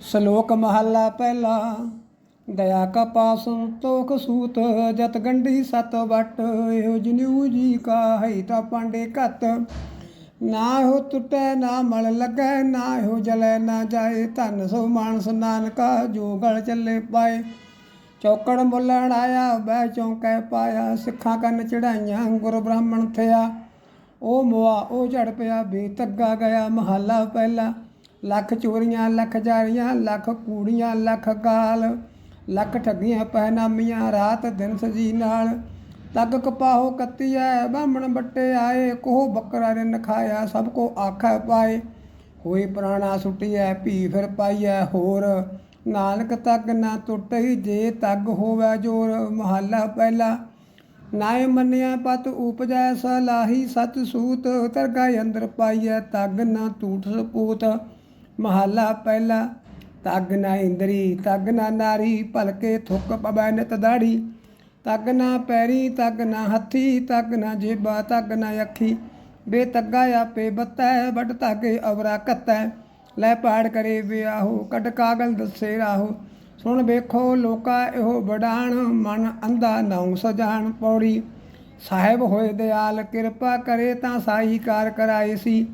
ਸ਼ਲੋਕ ਮਹੱਲਾ ਪਹਿਲਾ। ਦਇਆ ਕਾ ਪਾਸੰ ਤੋਖ ਸੂਤ, ਜਤ ਗੰਢੀ ਸਤ ਵਟ, ਇਹੋ ਜਨਿਉ ਜੀ ਕਾ ਹੈ ਤਾ ਪਾਂਡੇ ਘਤ। ਨਾ ਹੋ ਟੁੱਟੈ ਨਾ ਮਲ ਲੱਗੈ, ਨਾ ਹੋ ਜਲੈ, ਨਾ ਜਾਏ ਧਨ ਸੋ ਮਾਨਸ ਨਾਨਕਾ, ਜੋ ਗਲ ਚੱਲੇ ਪਾਏ। ਚੌਕੜ ਮੁੱਲਣ ਆਇਆ, ਬਹਿ ਚੌਂਕੈ ਪਾਇਆ, ਸਿੱਖਾਂ ਕੰਨ ਚੜਾਈਆਂ, ਗੁਰ ਬ੍ਰਾਹਮਣ ਥਿਆ। ਉਹ ਮੋਆ, ਉਹ ਝੜ ਪਿਆ ਬੇ ਤੱਗਾ ਗਿਆ ਮਹੱਲਾ ਪਹਿਲਾ। ਲੱਖ ਚੋਰੀਆਂ, ਲੱਖ ਜਾਰੀਆਂ, ਲੱਖ ਕੂੜੀਆਂ, ਲੱਖ ਗਾਲ, ਲੱਖ ਠੱਗੀਆਂ, ਪਹਿਨਾਮੀਆਂ, ਰਾਤ ਦਿਨ ਸਜੀ ਨਾਲ। ਤੱਗ ਕਪਾਹੋ ਕੱਤੀਐ, ਬਾਹਮਣ ਬੱਟੇ ਆਏ, ਕੋਹ ਬੱਕਰਾ ਨੇ ਨਖਾਇਆ ਸਭ ਕੋ ਆਖੈ ਪਾਏ। ਹੋਏ ਪ੍ਰਾਣਾ ਸੁਟਿਐ, ਭੀ ਫਿਰ ਪਾਈਐ ਹੋਰ। ਨਾਨਕ ਤੱਕ ਨਾ ਟੁੱਟਈ, ਜੇ ਤੱਗ ਹੋਵੇ ਜੋਰ, ਮਹੱਲਾ ਪਹਿਲਾ। ਨਾਇ ਮੰਨਿਆ, ਪਤ ਉਪਜੈ, ਸਲਾਹੀ ਸਤ ਸੂਤ ਤਰਗਾ ਅੰਦਰ ਪਾਈਐ ਤੱਗ ਨਾ ਟੂਟ ਸਪੂਤ। ਮਹੱਲਾ ਪਹਿਲਾ। ਤੱਗ ਨਾ ਇੰਦਰੀ, ਤੱਗ ਨਾ ਨਾਰੀ, ਭਲਕੇ ਥੁੱਕ ਪਵੈ ਨਿਤ ਦਾੜੀ। ਤੱਗ ਨਾ ਪੈਰੀ, ਤੱਗ ਨਾ ਹੱਥੀ, ਤੱਗ ਨਾ ਜੇਬਾ, ਤੱਗ ਨਾ ਅੱਖੀ। ਬੇ ਤੱਗਾ ਆਪੇ ਬੱਤੈ ਵੱਡ ਧਾਗੇ ਅਵਰਾ ਕੱਤੈ। ਲੈ ਪਾੜ ਕਰੇ ਵਿਆਹੋ, ਕੱਢ ਕਾਗਲ ਦੱਸੇ ਰਾਹੋ। ਸੁਣ ਵੇਖੋ ਲੋਕਾ ਇਹੋ ਬੜਾਣ ਮਨ ਅੰਧਾ ਨਾਉ ਸਜਾਣ ਪੌੜੀ। ਸਾਹਿਬ ਹੋਏ ਦਿਆਲ, ਕਿਰਪਾ ਕਰੇ ਤਾਂ ਸਾਈ ਕਾਰ ਕਰਾਏ ਸੀ।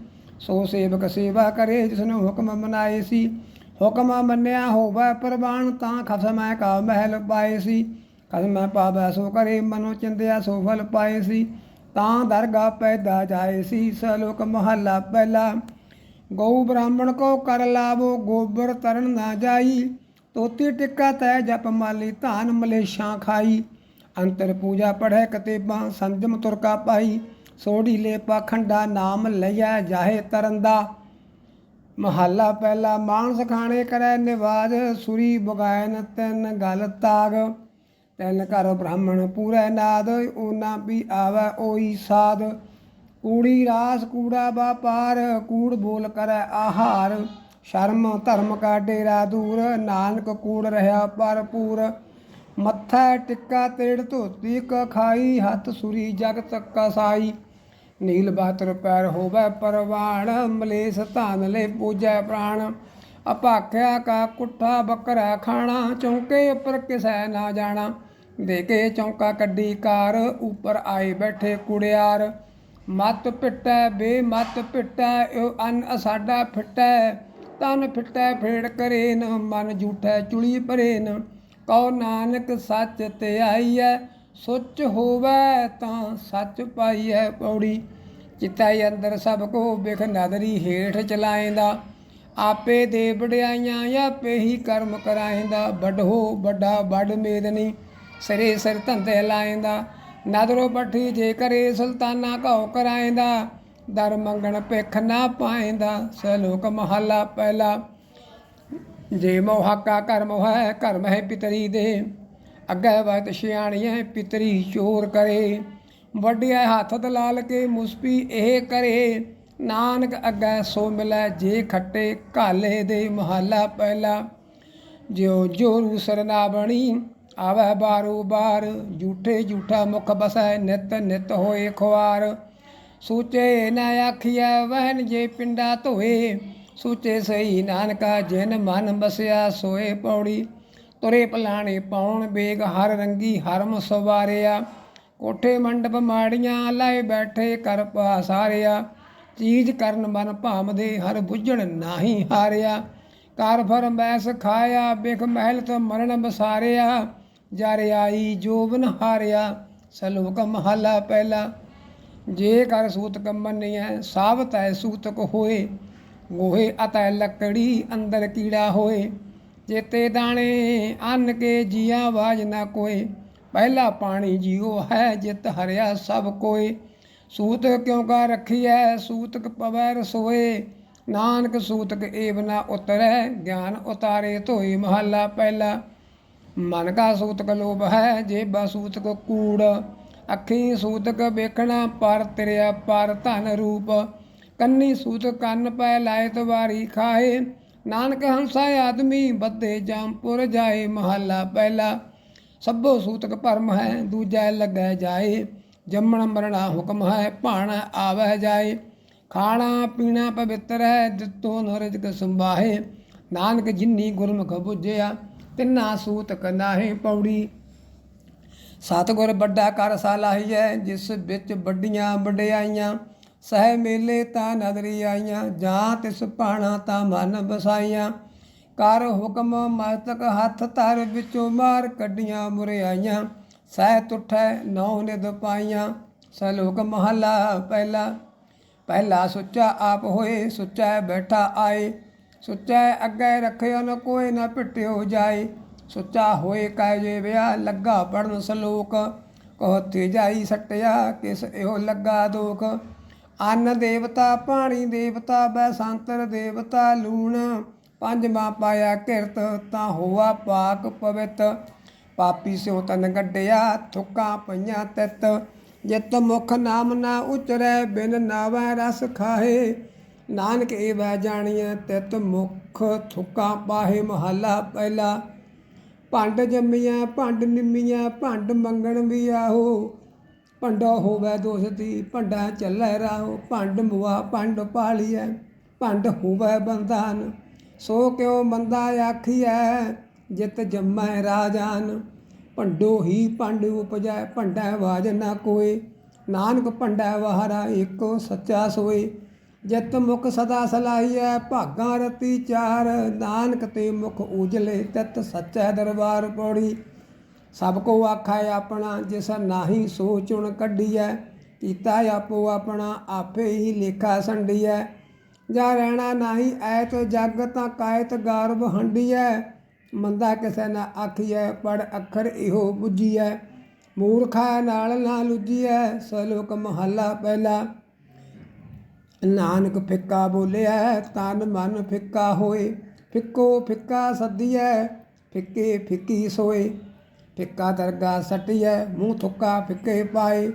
ਸੋ ਸੇਵਕ ਸੇਵਾ ਕਰੇ, ਜਿਸਨੂੰ ਹੁਕਮ ਮਨਾਏ ਸੀ। ਹੁਕਮ ਮੰਨਿਆ ਹੋਵੇ ਪ੍ਰਵਾਨ, ਤਾਂ ਖਸਮੈ ਕਾ ਮਹਿਲ ਪਾਏ ਸੀ। ਕਦਮੈ ਪਾਵੈ ਸੋ ਕਰੇ ਮਨੋ ਚਿੰਦਿਆ ਸੋ ਫਲ ਪਾਏ ਸੀ। ਤਾਂ ਦਰਗਾ ਪੈਦਾ ਜਾਏ ਸੀ, ਸਲੋਕ ਮਹੱਲਾ ਪਹਿਲਾ। ਗਊ ਬ੍ਰਾਹਮਣ ਕੋ ਕਰ ਲਾਵੋ, ਗੋਬਰ ਤਰਨ ਨਾ ਜਾਈ। ਤੋਤੀ ਟਿੱਕਾ ਤੈ ਜਪ ਮਾਲੀ, ਧਾਨ ਮਲੇਸ਼ਾਂ ਖਾਈ। ਅੰਤਰ ਪੂਜਾ ਪੜੈ ਕਤੇਬਾਂ, ਸੰਜਮ ਤੁਰਕਾ ਪਾਈ। ਸੋਢੀ ਲੈ ਪਾਖੰਡਾ ਨਾਮ ਲਈਐ ਜਾਹੇ ਤਰੰਦਾ। ਮਹੱਲਾ ਪਹਿਲਾ ਮਾਨਸ ਸਖਾਣੇ ਕਰੈ ਨਿਵਾਜ, ਸੁਰੀ ਬਗਾਇਨ ਤੈਨ ਗਲ ਤਾਗ। ਤੈਨ ਘਰ ਬ੍ਰਾਹਮਣ ਪੂਰੇ ਨਾਦ ਓਨਾ ਵੀ ਆਵੈ ਓਈ ਸਾਧ ਕੂੜੀ ਰਾਸ ਕੂੜਾ ਵਪਾਰ, ਕੂੜ ਬੋਲ ਕਰੈ ਆਹਾਰ। ਸ਼ਰਮ ਧਰਮ ਕਾ ਡੇਰਾ ਦੂਰ, ਨਾਨਕ ਕੂੜ ਰਹਾ ਭਰਪੂਰ। ਮੱਥਾ ਟਿੱਕਾ ਤੇੜ ਧੋਤੀ ਕ ਖਾਈ ਹੱਥ ਸੁਰੀ ਜਗਤ ਕਸਾਈ ਨੀਲ ਬਾਤਰ ਪੈਰ ਹੋਵੇ ਪਰਵਾਣ, ਮਲੇਸ ਧਾਨ ਲੈ ਪੂਜੈ ਪ੍ਰਾਣ। ਅਪਾਖਿਆ ਕਾ ਕੁੱਠਾ ਬੱਕਰਾ ਖਾਣਾ, ਚੌਂਕੇ ਉੱਪਰ ਕਿਸੈ ਨਾ ਜਾਣਾ। ਦੇ ਕੇ ਚੌਂਕਾ ਕੱਢੀ ਕਾਰ, ਉੱਪਰ ਆਏ ਬੈਠੇ ਕੁੜਿਆਰ। ਮਤ ਪਿੱਟੈ ਬੇ ਮਤ ਪਿੱਟੈ ਇਹ ਅਨ ਅਸਾਡਾ ਫਿੱਟੈ। ਤਨ ਫਿੱਟੈ, ਫੇੜ ਕਰੇ ਨ ਮਨ ਝੂਠੈ ਚੁਲੀ ਭਰੇ ਨ ਕਉ ਨਾਨਕ ਸੱਚ ਤੇ ਆਈਐ, ਸੁੱਚ ਹੋਵੇ ਤਾਂ ਸੱਚ ਪਾਈਐ ਪੌੜੀ। ਚਿਤਾਈ ਅੰਦਰ ਸਭ ਕੋ ਬਿਖ ਨਦਰੀ ਹੇਠ ਚਲਾਏਂਦਾ। ਆਪੇ ਦੇ ਵਡਿਆਈਆਂ ਆਪੇ ਹੀ ਕਰਮ ਕਰਾਏਂਦਾ। ਵੱਡੋ ਵੱਡਾ ਵੱਡ ਮੇਦਨੀ, ਸਿਰੇ ਸਿਰ ਧੰਦੇ ਲਾਏਂਦਾ। ਨਦਰੋ ਪੱਠੀ ਜੇ ਕਰੇ ਸੁਲਤਾਨਾ ਕਉ ਕਰਾਏਂਦਾ। ਦਰ ਮੰਗਣ ਭਿਖ ਨਾ ਪਾਏਂਦਾ। ਸਲੋਕ ਮਹੱਲਾ ਪਹਿਲਾ। ਜੇ ਮੋਹਾਕਾ ਕਰਮ ਹੈ ਕਰਮ ਹੈ ਪਿਤਰੀ ਦੇ। ਅੱਗੇ ਵਕਤ ਸਿਆਣੀਏ, ਪਿਤਰੀ ਚੋਰ ਕਰੇ। ਵੱਡਿਆ ਹੱਥ ਦਲਾਲ ਕੇ ਮੁਸਪੀ ਇਹ ਕਰੇ। ਨਾਨਕ ਅੱਗੇ ਸੋ ਮਿਲੈ, ਜੇ ਖੱਟੇ ਕਾਲੇ ਦੇ ਮਹੱਲਾ ਪਹਿਲਾ। ਜਿਉ ਜੋਰੂ ਸਰਨਾ ਬਣੀ, ਆਵੈ ਬਾਰੂ ਬਾਰ। ਝੂਠੇ ਝੂਠਾ ਮੁਖ ਬਸੈ, ਨਿਤ ਨਿਤ ਹੋਏ ਖੁਆਰ। ਸੂਚੇ ਨਾ ਆਖੀਐ ਵਹਿਨ ਜੇ ਪਿੰਡਾ ਧੋਏ। ਸੂਚੇ ਸਹੀ ਨਾਨਕਾ ਜਿਨ ਮਨ ਬਸਿਆ ਸੋਏ ਪੌੜੀ, ਤੁਰੇ ਪਲਾਣੇ ਪਾਉਣ ਬੇਗ ਹਰ ਰੰਗੀ ਹਰਮ ਸਵਾਰਿਆ। ਕੋਠੇ ਮੰਡਪ ਮਾੜੀਆਂ ਲਾਏ ਬੈਠੇ ਕਰ ਪਾਸਾਰਿਆ ਚੀਜ਼ ਕਰਨ ਮਨ ਭਾਮਦੇ ਹਰ ਬੁੱਝਣ ਨਾਹੀ ਹਾਰਿਆ। ਕਰ ਫਰ ਬੈਸ ਖਾਇਆ, ਬਿਖ ਮਹਿਲ ਤੋਂ ਮਰਨ ਬਸਾਰਿਆ। ਜਰ ਆਈ ਜੋਬਨ ਹਾਰਿਆ, ਸਲੋਕ ਮਹੱਲਾ ਪਹਿਲਾ। ਜੇ ਕਰ ਸੂਤਕ ਮੰਨਿਐ ਸਾਵਤ ਹੈ ਸੂਤਕ ਹੋਏ। ਗੋਹੇ ਅਤੈ ਲੱਕੜੀ ਅੰਦਰ ਕੀੜਾ ਹੋਏ। ਜੇਤੇ ਦਾਣੇ ਅੰਨ ਕੇ ਜੀਆ ਬਾਜ ਨਾ ਕੋਏ। ਪਹਿਲਾ ਪਾਣੀ ਜੀਉ ਹੈ ਜਿਤ ਹਰਿਆ ਸਭ ਕੋਏ। ਸੂਤ ਕਿਉ ਕਾ ਰਖੀਐ, ਸੂਤਕ ਪਵੈ ਰਸੋਏ। ਨਾਨਕ ਸੂਤਕ ਏਵ ਨਾ ਉਤਰੈ, ਗਿਆਨ ਉਤਾਰੇ ਧੋਈ ਮਹੱਲਾ ਪਹਿਲਾ। ਮਨ ਕਾ ਸੂਤਕ ਲੋਭ ਹੈ, ਜੇਬਾ ਸੂਤਕ ਕੂੜ। ਅੱਖੀ ਸੂਤਕ ਵੇਖਣਾ, ਪਰ ਤੇਰਿਆ, ਪਰ ਧਨ ਰੂਪ। ਕੰਨੀ ਸੂਤ ਕੰਨ ਪੈ ਲਾਇ ਤਵਾਰੀ ਖਾਏ। ਨਾਨਕ ਹੰਸਾ ਆਦਮੀ ਬੱਦੇ ਜੰਪੁਰ ਜਾਏ, ਮਹੱਲਾ ਪਹਿਲਾ। ਸਭੋ ਸੂਤਕ ਭਰਮ ਹੈ, ਦੂਜਾ ਲੱਗੈ ਜਾਏ। ਜੰਮਣ ਮਰਣਾ ਹੁਕਮ ਹੈ, ਭਾਣਾ ਆਵਹਿ ਜਾਏ। ਖਾਣਾ ਪੀਣਾ ਪਵਿੱਤਰ ਹੈ, ਦਿੱਤੋ ਨ ਰਿਜਕ ਸੰਭਾਹੇ। ਨਾਨਕ ਜਿਨੀ ਗੁਰਮੁਖ ਬੁਝਿਆ, ਤਿੰਨਾ ਸੂਤ ਕਨਾਹੇ ਪੌੜੀ। ਸਤਿਗੁਰ ਵੱਡਾ ਕਰ ਸਾਲਾਹੀਐ, ਜਿਸ ਵਿੱਚ ਵੱਡੀਆਂ ਵਡਿਆਈਆਂ। ਸਹਿ ਮੇਲੇ ਤਾਂ ਨਦਰੀ ਆਈਆਂ, ਜਾਂ ਤਿਸ ਪਾਣਾ ਤਾਂ ਮਨ ਬਸਾਈਆਂ ਕਰ ਹੁਕਮ ਮਸਤਕ ਹੱਥ ਧਰ ਵਿੱਚੋਂ ਮਾਰ ਕੱਢੀਆਂ ਮੁਰਿਆਈਆਂ। ਸਹਿ ਤੁਠੈ ਨੌ ਨਿਦ ਪਾਈਆਂ ਸਲੋਕ ਮਹਲਾ ਪਹਿਲਾ। ਪਹਿਲਾ ਸੁੱਚਾ ਆਪ ਹੋਏ, ਸੁੱਚਾ ਬੈਠਾ ਆਏ। ਸੁੱਚਾ ਅੱਗੇ ਰੱਖਿਓ ਨ ਕੋਈ ਨਾ ਪਿੱਟਿਓ ਜਾਏ। ਸੁੱਚਾ ਹੋਏ ਕਾਇ ਜੇ ਵਿਆ ਲੱਗਾ ਪੜਨ ਸਲੋਕ। ਕਹੋ ਤੇ ਜਾਈ ਸਟਿਆ, ਕਿਸ ਇਹੋ ਲੱਗਾ ਦੋਖ। ਅੰਨ ਦੇਵਤਾ ਪਾਣੀ ਦੇਵਤਾ ਬੈਸੰਤਰ ਦੇਵਤਾ ਲੂਣ ਪੰਜਵਾਂ ਪਾਇਆ ਕਿਰਤ, ਤਾਂ ਹੋਆ ਪਾਕ ਪਵਿੱਤ। ਪਾਪੀ ਸਿਉ ਤਨ ਗੱਡਿਆ, ਥੁੱਕਾਂ ਪਈਆਂ ਤਿਤ। ਜਿਤ ਮੁਖ ਨਾਮ ਨਾ ਉਚਰੈ, ਬਿਨ ਨਾਵੈ ਰਸ ਖਾਏ ਨਾਨਕ ਏ ਵੈ ਜਾਣੀਐ, ਤਿਤ ਮੁਖ ਥੁੱਕਾਂ ਪਾਹੇ ਮਹੱਲਾ ਪਹਿਲਾ। ਭੰਡ ਜੰਮੀਆਂ ਭੰਡ ਨਿੰਮੀਆਂ ਭੰਡ ਮੰਗਣ ਵੀ ਆਹੋ। ਭੰਡੋ ਹੋਵੇ ਦੋਸਤੀ ਭੰਡਾ ਚੱਲੈ ਰਾਹੋ, ਭੰਡ ਮੁਆ, ਭੰਡ ਪਾਲੀਐ, ਭੰਡ ਹੋਵੇ ਬੰਦਾਨ ਸੋ ਕਿਉ ਮੰਦਾ ਆਖੀਐ, ਜਿਤ ਜੰਮੈ ਰਾਜਾਨ। ਭੰਡੋ ਹੀ ਭੰਡ ਉਪਜੈ, ਭੰਡਾ ਵਾਜ ਨਾ ਕੋਏ। ਨਾਨਕ ਭੰਡਾ ਵਹਾਰਾ, ਏਕੋ ਸੱਚਾ ਸੋਏ। ਜਿਤ ਮੁਖ ਸਦਾ ਸਲਾਹੀਐ, ਭਾਗਾਂ ਰਤੀ ਚਾਰ। ਨਾਨਕ ਤੇ ਮੁਖ ਉਜਲੇ, ਤਤ ਸੱਚੈ ਦਰਬਾਰ ਪੌੜੀ। ਸਭ ਕੋ ਆਖਾ ਆਪਣਾ, ਜਿਸ ਨਾਹੀ ਸੋ ਚੁਣ ਕੱਢੀਐ, ਕੀਤਾ ਆਪੋ ਆਪਣਾ, ਆਪੇ ਹੀ ਲੇਖਾ ਸੰਡੀਐ। ਜਾ ਰਹਿਣਾ ਨਾਹੀ ਐਤ ਜਗ, ਤਾਂ ਕਾਇਤ ਗਾਰਬ ਹੰਡੀਐ। ਮੰਦਾ ਕਿਸੇ ਨਾ ਆਖੀਐ, ਪੜ ਅੱਖਰ ਇਹੋ ਬੁੱਝੀਐ। ਮੂਰਖਾ ਨਾਲ ਨਾ ਲੁੱਜੀਐ, ਸਲੋਕ ਮਹੱਲਾ ਪਹਿਲਾ। ਨਾਨਕ ਫਿੱਕਾ ਬੋਲਿਆ ਤਨ ਮਨ ਫਿੱਕਾ ਹੋਏ। ਫਿੱਕੋ ਫਿੱਕਾ ਸੱਦੀਐ, ਫਿੱਕੇ ਫਿੱਕੀ ਸੋਏ। ਫਿੱਕਾ ਦਰਗਾ ਸਟਿਐ, ਮੂੰਹ ਥੁੱਕਾ ਫਿੱਕੇ ਪਾਏ।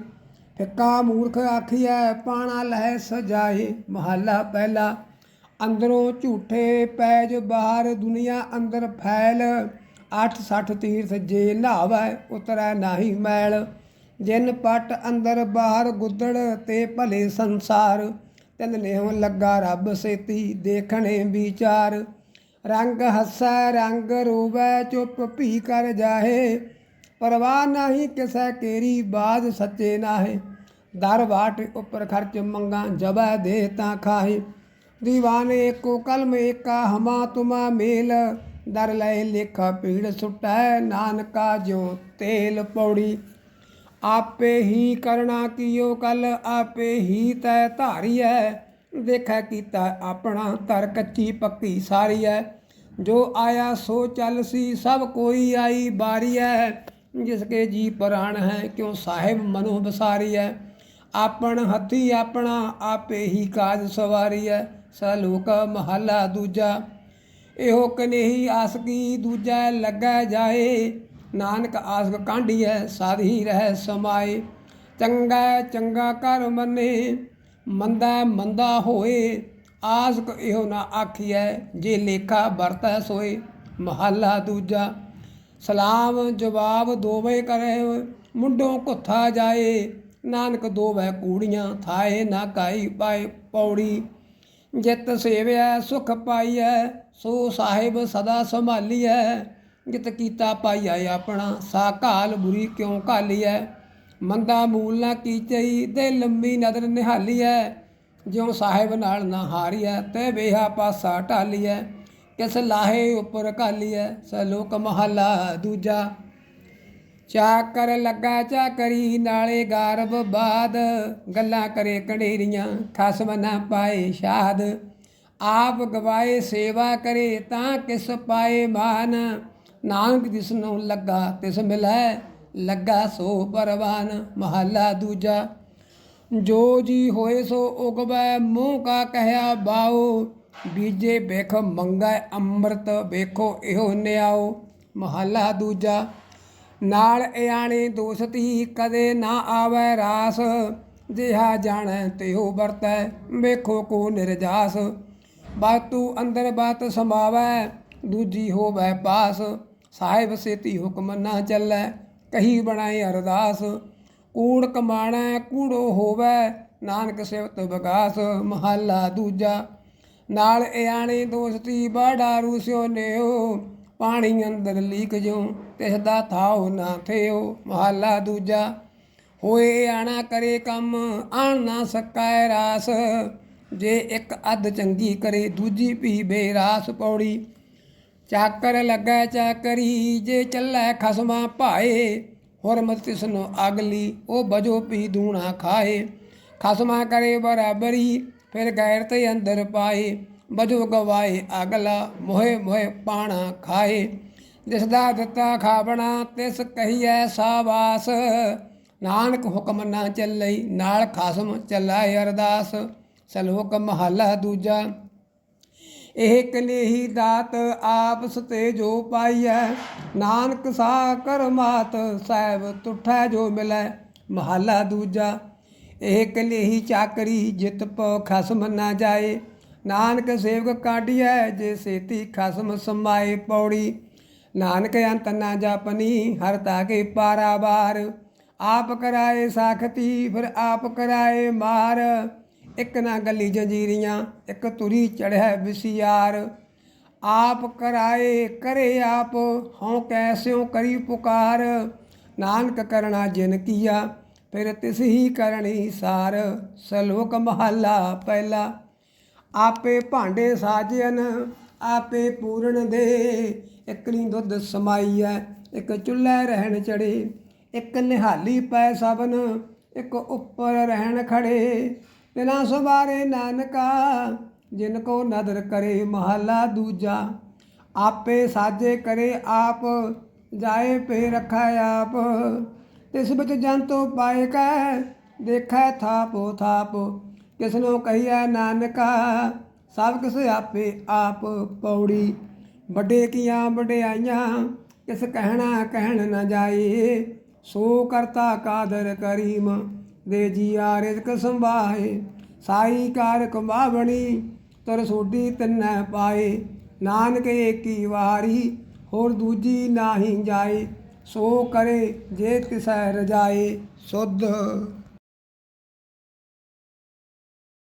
ਫਿੱਕਾ ਮੂਰਖ ਆਖੀਐ, ਪਾਣਾ ਲਹਿ ਸਜਾਏ। ਮਹੱਲਾ ਪਹਿਲਾ, ਅੰਦਰੋਂ ਝੂਠੇ ਪੈਜ ਬਾਹਰ, ਦੁਨੀਆ ਅੰਦਰ ਫੈਲ। 860 ਤੀਰਥ ਜੇ ਨਹਾਵੈ, ਉਤਰੈ ਨਾਹੀ ਮੈਲ। ਜਿਨ ਪਟ ਅੰਦਰ ਬਾਹਰ ਗੁੱਦੜ, ਤੇ ਭਲੇ ਸੰਸਾਰ। ਤਿੰਨ ਨੇਹ ਲੱਗਾ ਰੱਬ ਸੇਤੀ, ਦੇਖਣੇ ਵਿਚਾਰ। ਰੰਗ ਹੱਸੈ, ਰੰਗ ਰੋਵੈ, ਚੁੱਪ ਭੀ ਕਰ ਜਾਹੇ। ਪਰਵਾਹ ਨਹੀਂ ਕਿਸੈ ਕੇਰੀ, ਬਾਦ ਸੱਚੇ ਨਾਹੇ। ਦਰ ਬਾਟ ਉਪਰ ਖਰਚ ਮੰਗਾ, ਜਬੈ ਦੇ ਤਾਂ ਖਾਹੇ। ਦੀਵਾਨ ਏਕੋ ਕਲਮ ਏਕਾ, ਹਮਾ ਤੁਮਾ ਮੇਲ। ਦਰ ਲੈ ਲੇਖਾ ਪੀੜ ਸੁਟੈ, ਨਾਨਕਾ ਜਿਉ ਤੇਲ ਪੌੜੀ। ਆਪੇ ਹੀ ਕਰਣਾ ਕੀਓ ਕਲ, ਆਪੇ ਹੀ ਤੈ ਧਾਰੀਐ। ਦੇਖੈ ਕੀਤਾ ਆਪਣਾ ਤਰ ਕੱਚੀ ਪੱਕੀ ਸਾਰੀਐ। ਜੋ ਆਇਆ ਸੋ ਚੱਲ ਸੀ, ਸਭ ਕੋਈ ਆਈ ਬਾਰੀਐ। ਜਿਸ ਕੇ ਜੀ ਪ੍ਰਾਣ ਹੈ, ਕਿਉ ਸਾਹਿਬ ਮਨੋ ਹੈ ਆਪਣ ਹੱਥੀ ਆਪਣਾ, ਆਪੇ ਹੀ ਕਾਜ ਸਵਾਰੀ ਹੈ ਸਲੋਕ ਮਹੱਲਾ ਦੂਜਾ। ਇਹੋ ਕਨੇਹੀ ਆਸਕੀ ਦੂਜਾ ਲੱਗਾ ਜਾਏ। ਨਾਨਕ ਆਸਕ ਕਾਂਢੀਐ, ਸਾਧੀ ਰਹਿ ਸਮਾਏ। ਚੰਗਾ ਚੰਗਾ ਕਰ ਮੰਨੇ, ਮੰਦਾ ਮੰਦਾ ਹੋਏ। ਆਸਕ ਇਹੋ ਨਾ ਆਖੀਐ, ਜੇ ਲੇਖਾ ਵਰਤੈ ਸੋਏ, ਮਹੱਲਾ ਦੂਜਾ, ਸਲਾਮ ਜਵਾਬ ਦੋਵੇਂ ਕਰੇ ਮੁੰਡੋਂ ਕੁੱਥਾ ਜਾਏ, ਨਾਨਕ ਦੋਵੇਂ ਕੂੜੀਆਂ ਥਾਏ ਨਾ ਕਾਈ ਪਾਏ ਪੌੜੀ। ਜਿਤ ਸੇਵਿਆ ਸੁਖ ਪਾਈਐ, ਸੋ ਸਾਹਿਬ ਸਦਾ ਸੰਭਾਲੀਐ। ਜਿਤ ਕੀਤਾ ਪਾਈਐ ਆਪਣਾ, ਸਾ ਕਾਲ ਬੁਰੀ ਕਿਉ ਘਾਲੀਐ? ਮੰਦਾ ਮੂਲ ਨਾ ਕੀਚਈ ਤੇ ਲੰਮੀ ਨਦਰ ਨਿਹਾਲੀਐ। ਜਿਉ ਸਾਹਿਬ ਨਾਲ ਨਾ ਹਾਰੀਐ, ਤੇ ਵੇਹਾ ਪਾਸਾ ਢਾਲੀਐ, ਕਿਸ ਲਾਹੇ ਉੱਪਰ ਕਾਲੀਐ ਸਲੋਕ ਮਹੱਲਾ ਦੂਜਾ। ਚਾਕਰ ਲੱਗਾ ਚਾਕਰੀ ਨਾਲੇ ਗਾਰਬ ਬਾਦ। ਗੱਲਾਂ ਕਰੇ ਕੜੇਰੀਆਂ ਖਸਮ ਨਾ ਪਾਏ ਸ਼ਾਦ। ਆਪ ਗਵਾਏ ਸੇਵਾ ਕਰੇ ਤਾਂ ਕਿਸ ਪਾਏ ਮਾਨ। ਨਾਨਕ ਜਿਸ ਨੂੰ ਲੱਗਾ ਤਿਸ ਮਿਲੈ, ਲੱਗਾ ਸੋ ਪਰਵਾਨ, ਮਹੱਲਾ ਦੂਜਾ। ਜੋ ਜੀ ਹੋਏ ਸੋ ਉਗਵੈ, ਮੂੰਹ ਕਾ ਕਹਿਆ ਬਾਉ। ਬੀਜੇ ਵੇਖ ਮੰਗੈ, ਅੰਮ੍ਰਿਤ ਵੇਖੋ ਇਹੋ ਨਿਆਓ ਮਹੱਲਾ ਦੂਜਾ, ਨਾਲ ਇਆਣੇ ਦੋਸਤੀ ਕਦੇ ਨਾ ਆਵੈ ਰਾਸ। ਜਿਹਾ ਜਾਣੈ ਤਿਉ ਵਰਤੈ, ਵੇਖੋ ਕੋ ਨਿਰਜਾਸ। ਬਾਤੂ ਅੰਦਰ ਬਾਤ ਸਮਾਵੈ, ਦੂਜੀ ਹੋਵੈ ਪਾਸ ਸਾਹਿਬ ਸੇਤੀ ਹੁਕਮ ਨਾ ਚੱਲੈ, ਕਹੀ ਬਣਾਏ ਅਰਦਾਸ। ਕੂੜ ਕਮਾਣਾ, ਕੂੜੋ ਹੋਵੈ, ਨਾਨਕ ਸਿਵਤ ਵਿਕਾਸ ਮਹੱਲਾ ਦੂਜਾ। ਨਾਲ ਇਆਣੇ ਦੋਸਤੀ ਬੜਾ ਰੂਸਿਓ ਨਿਓ ਪਾਣੀ ਅੰਦਰ ਲੀਕ ਜੋ ਤਿਸ ਦਾ ਥਾਉ ਨਾ ਥਿਓ ਮਹੱਲਾ ਦੂਜਾ। ਹੋਏ ਆਣਾ ਕਰੇ ਕੰਮ, ਆਣ ਨਾ ਸਕੈ ਰਾਸ, ਜੇ ਇੱਕ ਅੱਧ ਚੰਗੀ ਕਰੇ, ਦੂਜੀ ਪੀ ਬੇਰਾਸ ਪੌੜੀ। ਚਾਕਰ ਲੱਗੈ ਚਾਕਰੀ, ਜੇ ਚੱਲੈ ਖਸਮਾ ਭਾਏ ਹੁਰਮਤ ਤਿਸਨੋ ਅਗਲੀ ਉਹ ਬਜੋ ਪੀ ਦੂਣਾ ਖਾਏ। ਖਸਮਾ ਕਰੇ ਬਰਾਬਰੀ ਫਿਰ ਗੈਰ ਤੇ ਅੰਦਰ ਪਾਏ। ਬਜੋ ਗਵਾਏ ਅਗਲਾ, ਮੋਹਿ ਮੋਹਿ ਪਾਣਾ ਖਾਏ। ਜਿਸ ਦਿੱਤਾ ਖਾਵਣਾ, ਤਿਸ ਕਹੀਐ ਸਾਬਾਸ ਨਾਨਕ ਹੁਕਮ ਨਾ ਚੱਲਈ, ਨਾਲ ਖਾਸਮ ਚੱਲਾਏ ਅਰਦਾਸ। ਸਲੋਕ ਮਹੱਲਾ ਦੂਜਾ। ਇਹ ਕਲੇਹੀ ਦਾਤ ਆਪਸ ਤੇ ਜੋ ਪਾਈਐ। ਨਾਨਕ ਸਾ ਕਰਮਾਤ ਸਾਹਿਬ ਤੁਠੈ ਜੋ ਮਿਲੈ। ਮਹੱਲਾ ਦੂਜਾ ਇਹ ਕਲੇਹੀ ਚਾਕਰੀ ਜਿਤ ਪਉ ਖਸਮ ਨਾ ਜਾਏ। ਨਾਨਕ ਸੇਵਕ ਕਾਢੀਐ, ਜੇ ਸੇਤੀ ਖਸਮ ਸਮਾਏ ਪੌੜੀ। ਨਾਨਕ ਅੰਤ ਨਾ ਜਾਪਨੀ, ਹਰ ਤਾਕੇ ਪਾਰਾਵਾਰ ਆਪ ਕਰਾਏ ਸਾਖਤੀ, ਫਿਰ ਆਪ ਕਰਾਏ ਮਾਰ। ਇੱਕ ਨਾ ਗੱਲੀ ਜੰਜੀਰੀਆਂ ਇੱਕ ਤੁਰੀ ਚੜ੍ਹਿਆ ਵਿਸਿਆਰ ਆਪ ਕਰਾਏ ਕਰੇ ਆਪ, ਹਉ ਕੈਸਿਉ ਕਰੀ ਪੁਕਾਰ। ਨਾਨਕ ਕਰਣਾ ਜਿਨ ਕੀਆ, ਫਿਰ ਤਿਸ ਹੀ ਕਰਨੀ ਸਾਰ। ਸਲੋਕ ਮਹੱਲਾ ਪਹਿਲਾ, ਆਪੇ ਭਾਂਡੇ ਸਾਜਨ, ਆਪੇ ਪੂਰਨ ਦੇ। ਇੱਕ ਨੀ ਦੁੱਧ ਸਮਾਈਐ, ਇੱਕ ਚੁੱਲ੍ਹੇ ਰਹਿਣ ਚੜੇ ਇੱਕ ਨਿਹਾਲੀ ਪੈ ਸਭਨ ਇੱਕ ਉੱਪਰ ਰਹਿਣ ਖੜੇ ਬਿਨਾ ਸਵਾਰੇ ਨਾਨਕਾ, ਜਿਨ ਕੋ ਨਦਰ ਕਰੇ ਮਹੱਲਾ ਦੂਜਾ। ਆਪੇ ਸਾਜੇ ਕਰੇ ਆਪ, ਜਾਏ ਪੇ ਰੱਖਾ ਆਪ। ਤਿਸ ਵਿੱਚ ਜੰਤੋ ਪਾਏ ਕੈ, ਦੇਖੈ ਥਾਪੋ ਥਾਪ। ਕਿਸਨੋ ਕਹੀਐ ਨਾਨਕਾ, ਸਭ ਕਿਸ ਆਪੇ ਆਪ ਪੌੜੀ। ਵੱਡੇ ਕੀਆਂ ਵਡਿਆਈਆਂ, ਕਿਸ ਕਹਿਣਾ ਕਹਿਣ ਨਾ ਜਾਏ। ਸੋ ਕਰਤਾ ਕਾਦਰ ਕਰੀਮ। ਦੇ ਜੀਆ ਰਿਜ਼ਕ ਸੰਭਾਏ, ਸਾਈ ਕਾਰ ਕਮਾਵਣੀ ਤਰ ਸੋਡੀ ਤਿੰਨੈ ਪਾਏ। ਨਾਨਕ ਏਕੀ ਵਾਰੀ ਹੋਰ ਦੂਜੀ ਨਾਹੀ ਜਾਏ, ਸੋ ਕਰੇ ਜੇ ਤਿਸੈ ਰਜਾਏ। ਸੁਧ